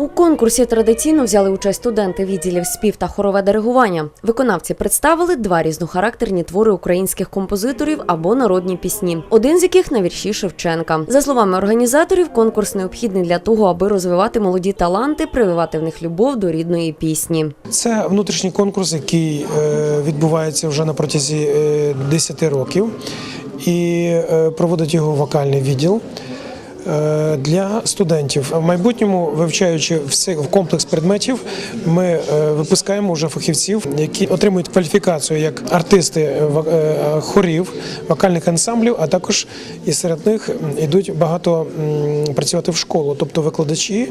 У конкурсі традиційно взяли участь студенти відділів спів та хорове диригування. Виконавці представили два різнохарактерні твори українських композиторів або народні пісні, один з яких на вірші Шевченка. За словами організаторів, конкурс необхідний для того, аби розвивати молоді таланти, прививати в них любов до рідної пісні. Це внутрішній конкурс, який е, відбувається вже на протязі е, 10 років, і е, проводить його вокальний відділ. Е, Для студентів в майбутньому, вивчаючи в комплекс предметів, ми е, випускаємо вже фахівців, які отримують кваліфікацію як артисти е, хорів, вокальних ансамблів, а також і серед них йдуть багато працювати в школу, тобто викладачі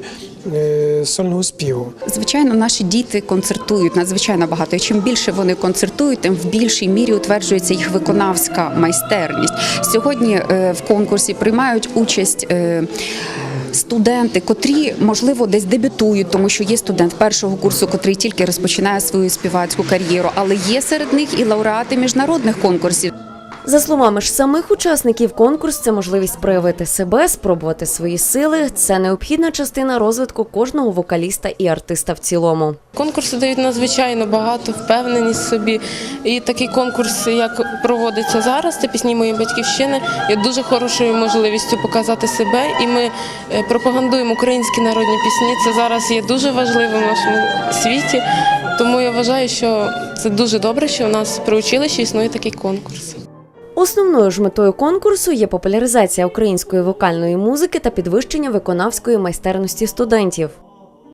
сольного співу. Звичайно, наші діти концертують надзвичайно багато. І чим більше вони концертують, тим в більшій мірі утверджується їх виконавська майстерність. Сьогодні в конкурсі приймають участь. Студенти, котрі можливо десь дебютують, тому що є студент першого курсу, котрий тільки розпочинає свою співацьку кар'єру, але є серед них і лауреати міжнародних конкурсів. За словами ж самих учасників, конкурс це можливість проявити себе, спробувати свої сили. Це необхідна частина розвитку кожного вокаліста і артиста в цілому. Конкурси дають надзвичайно багато впевненість в собі. І такий конкурс, як проводиться зараз, це пісні моєї батьківщини, є дуже хорошою можливістю показати себе. І ми е, пропагандуємо українські народні пісні. Це зараз є дуже важливим в нашому світі. Тому я вважаю, що це дуже добре, що у нас при училищі існує такий конкурс. Основною ж метою конкурсу є популяризація української вокальної музики та підвищення виконавської майстерності студентів.